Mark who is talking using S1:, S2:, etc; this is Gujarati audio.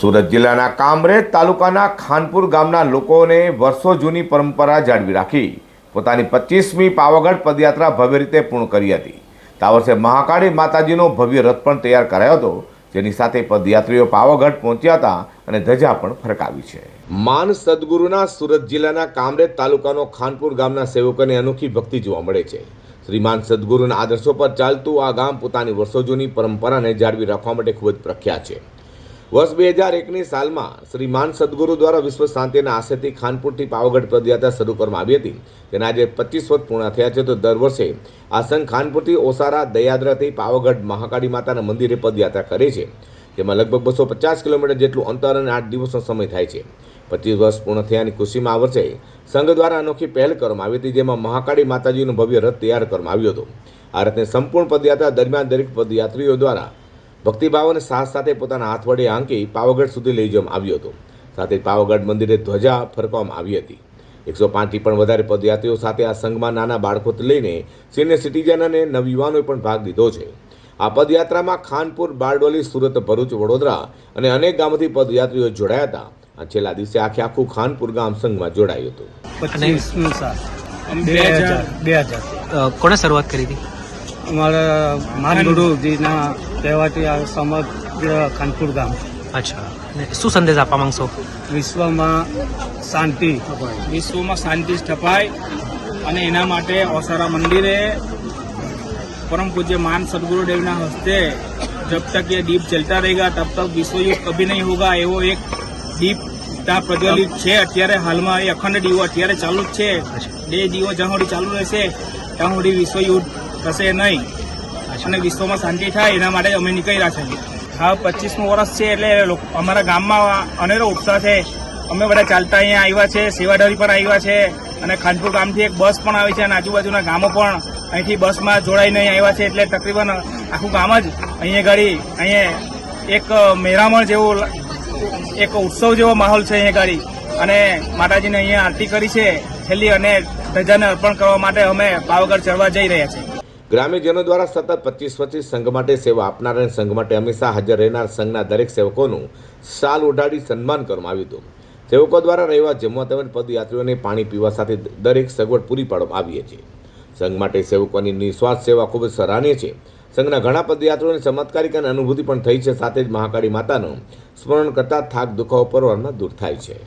S1: સુરત જિલ્લાના કામરેજ તાલુકાના ખાનપુર ગામના લોકોને વર્ષો જૂની પરંપરા જાળવી રાખી. પોતાની પચીસમી પાવાગઢ પદયાત્રા ભવ્ય રીતે પૂર્ણ કરી હતી. આ વર્ષે મહાકાળી માતાજીનો ભવ્ય રથ પણ તૈયાર કરાયો હતો. જેની સાથે પદયાત્રીઓ પાવાગઢ પહોંચ્યા હતા અને ધજા પણ ફરકાવી છે. માન સદગુરુના સુરત જિલ્લાના કામરેજ તાલુકાનો ખાનપુર ગામના સેવકોને અનોખી ભક્તિ જોવા મળે છે. શ્રીમાન સદગુરુના આદર્શો પર ચાલતું આ ગામ પોતાની વર્ષો જૂની પરંપરાને જાળવી રાખવા માટે ખૂબ જ પ્રખ્યાત છે. વર્ષ બે હજાર એકની સાલમાં શ્રીમાન સદગુરુ દ્વારા વિશ્વ શાંતિના આશયથી ખાનપુરથી પાવાગઢ પદયાત્રા શરૂ કરવામાં આવી હતી. તેના આજે પચીસ વર્ષ પૂર્ણ થયા છે તો દર વર્ષે આ સંઘ ખાનપુરથી ઓસારા, દયાદ્રાથી પાવાગઢ, મહાકાળી માતાના મંદિરે પદયાત્રા કરે છે. જેમાં લગભગ બસો પચાસ કિલોમીટર જેટલું અંતર અને આઠ દિવસનો સમય થાય છે. પચીસ વર્ષ પૂર્ણ થયાની ખુશીમાં આ વર્ષે સંઘ દ્વારા અનોખી પહેલ કરવામાં આવી હતી, જેમાં મહાકાળી માતાજીનો ભવ્ય રથ તૈયાર કરવામાં આવ્યો હતો. આ રથને સંપૂર્ણ પદયાત્રા દરમિયાન દરેક પદયાત્રીઓ દ્વારા ભક્તિભાવ સાથ સાહસ સાથે પોતાના હાથ વડે આંકી પાવાગઢ સુધી લઈ જવામાં આવ્યો હતો. સાથે પાવાગઢ મંદિરે ધ્વજા ફરકવામાં આવી હતી. એકસો પાંચથી પણ વધારે પદયાત્રીઓ સાથે આ સંઘમાં નાના બાળકોથી લઈને સિનિયર સિટીઝન અને નવયુવાનોએ પણ ભાગ લીધો છે. આ પદયાત્રામાં ખાનપુર બારડોલી સુરત ભરૂચ વડોદરા અને અનેક ગામોથી પદયાત્રીઓ જોડાયા હતા. આ છેલ્લા દિવસે આખે આખું ખાનપુર ગામ સંઘમાં જોડાયું હતું.
S2: કોણે શરૂઆત કરી હતી?
S3: અમારા માનગુરુજીના કહેવાથી આ સમગ્ર ખાનપુર ગામ.
S2: અચ્છા. શું સંદેશ આપવા માંગશો?
S3: વિશ્વમાં શાંતિ
S4: વિશ્વમાં શાંતિ સ્થપાય અને એના માટે ઓસારા મંદિરે પરમ પૂજ્ય માન સદગુરુદેવના હસ્તે જબ તક એ દીપ જલતા રહેગા તબ તક વિશ્વયુદ્ધ કભી નહીં હોગા એવો એક દીપ ત્યાં પ્રજ્વલિત છે. અત્યારે હાલમાં એ અખંડ દીવો અત્યારે ચાલુ જ છે. બે દીવો જ્યાં સુધી ચાલુ રહેશે ત્યાં સુધી વિશ્વયુદ્ધ થશે નહીં. અને વિશ્વમાં શાંતિ થાય, એના માટે અમે નીકળ્યા છે. હા, પચીસમું વર્ષ છે એટલે અમારા ગામમાં અનેરો ઉત્સાહ છે. અમે બધા ચાલતા અહીંયા આવ્યા છે સેવાધારી પણ આવ્યા છે, અને ખાનપુર ગામથી એક બસ પણ આવી છે, અને આજુબાજુના ગામો પણ અહીંથી બસમાં જોડાઈને અહીં આવ્યા છે, એટલે તકરીબન આખું ગામ જ અહીંયા ગાડી, અહીંયા એક મેરામણ જેવું એક ઉત્સવ જેવો માહોલ છે અહીંયા ગાડી. અને માતાજીને અહીંયા આરતી કરી છે. છેલ્લી અને ધજાને અર્પણ કરવા માટે અમે પાવાગઢ ચડવા જઈ રહ્યા છીએ.
S1: ગ્રામ્યજનો દ્વારા સતત પચીસ પચીસ સંઘ માટે સેવા આપનાર અને સંઘ માટે હંમેશા હાજર રહેનાર સંઘના દરેક સેવકોનું શાલ ઓઢાડી સન્માન કરવામાં આવ્યું હતું. સેવકો દ્વારા રહેવા જમવા તેમજ પદયાત્રીઓને પાણી પીવા સાથે દરેક સગવડ પૂરી પાડવામાં આવી છે સંઘ માટે સેવકોની નિસ્વાર્થ સેવા ખૂબ જ સરાહનીય છે. સંઘના ઘણા પદયાત્રીઓને ચમત્કારિક અને અનુભૂતિ પણ થઈ છે. સાથે જ મહાકાળી માતાનું સ્મરણ કરતા થાક દુખાવો પરવારમાં દૂર થાય છે.